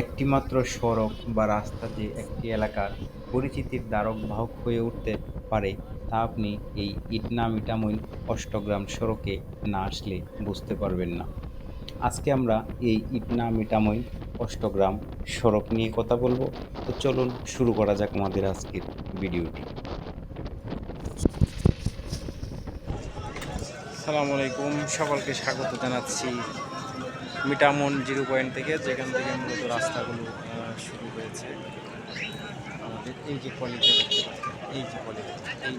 একটিমাত্র সড়ক বা রাস্তা যে একটি এলাকার পরিচিতির দ্বারক বাহক হয়ে উঠতে পারে, তা আপনি এই ইটনা মিঠামইন অষ্টগ্রাম সড়কে না আসলে বুঝতে পারবেন না। আজকে আমরা এই ইটনা মিঠামইন অষ্টগ্রাম সড়ক নিয়ে কথা বলব। তো চলুন শুরু করা যাক আমাদের আজকের ভিডিওটি। সালামু আলাইকুম, সকলকে স্বাগত জানাচ্ছি মিটামন জিরো পয়েন্ট থেকে যেখান থেকে মূলত রাস্তাগুলো শুরু হয়েছে। আমাদের এই যে কলেজে এই যে কলেজ এই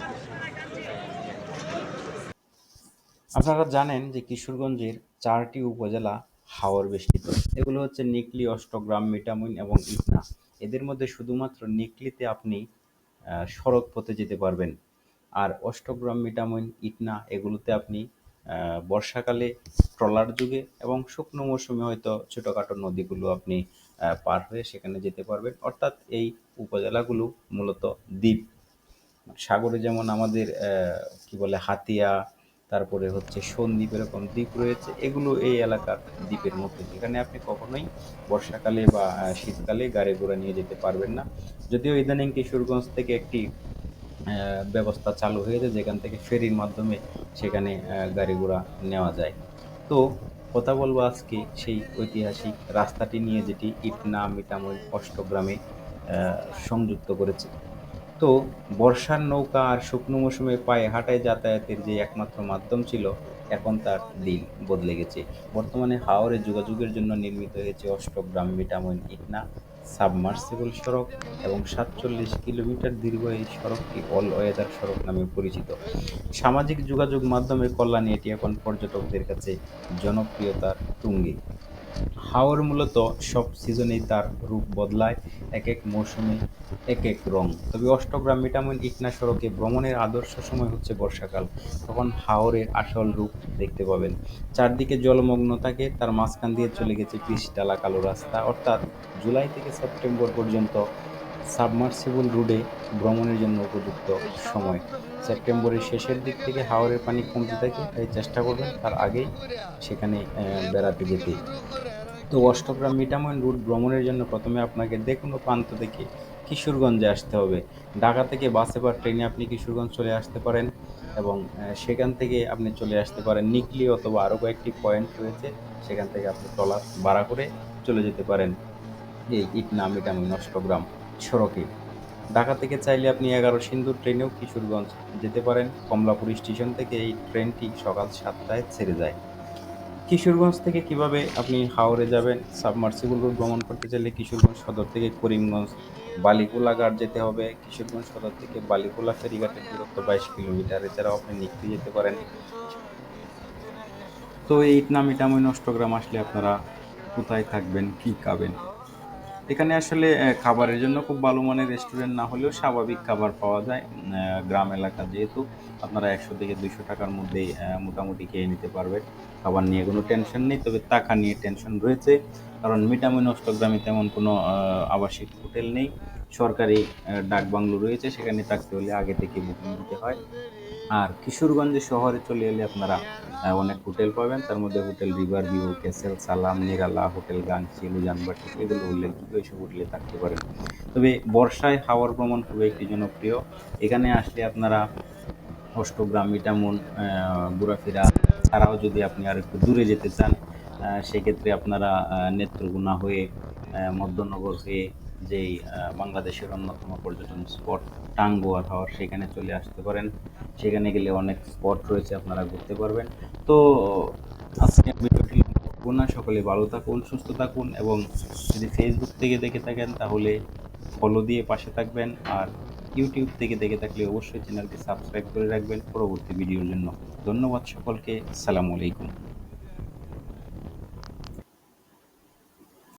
আপনারা জানেন যে কিশোরগঞ্জের চারটি উপজেলা হাওর বেষ্টিত। এগুলো হচ্ছে নিকলি, অষ্টগ্রাম মিটামইন এবং ইটনা। এদের মধ্যে শুধুমাত্র নিকলিতে আপনি সড়ক পথে যেতে পারবেন। আর অষ্টগ্রাম মিটামইন ইটনা, এগুলোতে আপনি বর্ষাকালে, ট্রলার যুগে এবং শুকনো মৌসুমে হয়তো ছোটোখাটো নদীগুলো আপনি পার হয়ে সেখানে যেতে পারবেন। অর্থাৎ এই উপজেলাগুলো মূলত দ্বীপ। সাগরে যেমন আমাদের কি বলে, হাতিয়া, তারপরে হচ্ছে সন্দ্বীপ এরকম দ্বীপ রয়েছে, এগুলো এই এলাকার দ্বীপের মধ্যে। যেখানে আপনি কখনোই বর্ষাকালে বা শীতকালে গাড়ি ঘোড়া নিয়ে যেতে পারবেন না। যদিও ইদানিং কিশোরগঞ্জ থেকে একটি ব্যবস্থা চালু হয়েছে যেখান থেকে ফেরির মাধ্যমে সেখানে গাড়ি ঘোড়া নেওয়া যায়। তো কথা বলব আজকে সেই ঐতিহাসিক রাস্তাটি নিয়ে, যেটি ইটনা মিটামই অষ্টগ্রামে সংযুক্ত করেছে। তো বর্ষার নৌকা আর শুকনো মৌসুমে পায়ে হাঁটায় যাতায়াতের যে একমাত্র মাধ্যম ছিল, এখন তার দিন বদলে গেছে। বর্তমানে হাওরে যোগাযোগের জন্য নির্মিত হয়েছে অষ্টগ্রাম মিটামইন ইটনা সাবমার্সিবল সড়ক এবং সাতচল্লিশ কিলোমিটার দীর্ঘ এই সড়কটি অল ওয়েদার সড়ক নামে পরিচিত। সামাজিক যোগাযোগ মাধ্যমে কল্যাণে এটি এখন পর্যটকদের কাছে জনপ্রিয়তার তুঙ্গে। হাওর মূলত সব সিজনেই তার রূপ বদলায়, এক এক মৌসুমে এক এক রং। তবে অষ্টগ্রাম মিটামইন ইটনা সড়কে ভ্রমণের আদর্শ সময় হচ্ছে বর্ষাকাল। তখন হাওরের আসল রূপ দেখতে পাবেন। চারদিকে জলমগ্ন থাকে, তার মাঝখান দিয়ে চলে গেছে পিচ ডালা কালো রাস্তা। অর্থাৎ জুলাই থেকে সেপ্টেম্বর পর্যন্ত সাবমার্সিবল রুডে ভ্রমণের জন্য উপযুক্ত সময়। সেপ্টেম্বরের শেষের দিক থেকে হাওরের পানি কমতে থাকে, তাই চেষ্টা করবেন তার আগেই সেখানে বেড়াতে যেতে। তো অষ্টগ্রাম মিটামইন রুট ভ্রমণের জন্য প্রথমে আপনাকে যে কোনো প্রান্ত থেকে কিশোরগঞ্জে আসতে হবে। ঢাকা থেকে বাসে বা ট্রেনে আপনি কিশোরগঞ্জ চলে আসতে পারেন এবং সেখান থেকে আপনি চলে আসতে পারেন নিকলি অথবা আরও কয়েকটি পয়েন্ট রয়েছে, সেখান থেকে আপনি ট্রলার ভাড়া করে চলে যেতে পারেন। এই ইটনা মিটামইন অষ্টগ্রাম সড়কে। ঢাকা থেকে চাইলে আপনি এগারো সিন্ধুর ট্রেনেও কিশোরগঞ্জ যেতে পারেন। কমলাপুর স্টেশন থেকে এই ট্রেনটি সকাল সাতটায় ছেড়ে যায়। কিশোরগঞ্জ থেকে কীভাবে আপনি হাওড়ে যাবেন? সাবমার্সিবল রুট ভ্রমণ করতে চাইলে কিশোরগঞ্জ সদর থেকে করিমগঞ্জ, বালিকুলা ঘাট যেতে হবে। কিশোরগঞ্জ সদর থেকে বালিকুলা ফেরিঘাটের দূরত্ব বাইশ কিলোমিটার। এছাড়াও আপনি নিকলি যেতে পারেন। তো এই ইটনা নষ্টগ্রাম আসলে আপনারা কোথায় থাকবেন, কী খাবেন? এখানে আসলে খাবারের জন্য খুব ভালো মানের রেস্টুরেন্ট না হলেও স্বাভাবিক খাবার পাওয়া যায়। গ্রাম এলাকা যেহেতু আপনারা একশো থেকে দুইশো টাকার মধ্যেই মোটামুটি খেয়ে নিতে পারবেন। খাবার নিয়ে কোনো টেনশন নেই তবে টাকা নিয়ে টেনশন রয়েছে। কারণ মিটামিন অষ্টগ্রামে তেমন কোনো আবাসিক হোটেল নেই। সরকারি আহ, ডাক বাংলো রয়েছে সেখানে থাকতে হলে আগে থেকে বুকিং দিতে হয়। আর কিশোরগঞ্জে শহরে চলে এলে আপনারা অনেক হোটেল পাবেন। তার মধ্যে হোটেল রিভার ভিউ ক্যাসেল সালাম, নিরালা, হোটেল গাংচি উজানবাটি এগুলো উল্লেখযোগ্য এইসব হোটেলে থাকতে পারেন। তবে বর্ষায় হাওয়ার ভ্রমণ খুবই একটি জনপ্রিয়। এখানে আসলে আপনারা অষ্টগ্রাম মিটামুন ঘোরাফেরা ছাড়াও যদি আপনি আর একটু দূরে যেতে চান সেক্ষেত্রে আপনারা নেত্রকোনা হয়ে মধ্যনগর হয়ে যেই বাংলাদেশের অন্যতম পর্যটন স্পট টাঙ্গুয়ার হাওয়ার সেখানে চলে আসতে পারেন। সেখানে গেলে অনেক স্পট রয়েছে, আপনারা ঘুরতে পারবেন। তো, আজকে ভিডিওটি করব না। সকলে ভালো থাকুন, সুস্থ থাকুন এবং যদি ফেসবুক থেকে দেখে থাকেন তাহলে ফলো দিয়ে পাশে থাকবেন আর ইউটিউব থেকে দেখে থাকলে অবশ্যই চ্যানেলটি সাবস্ক্রাইব করে রাখবেন পরবর্তী ভিডিওর জন্য। ধন্যবাদ সকলকে। আসসালামু আলাইকুম।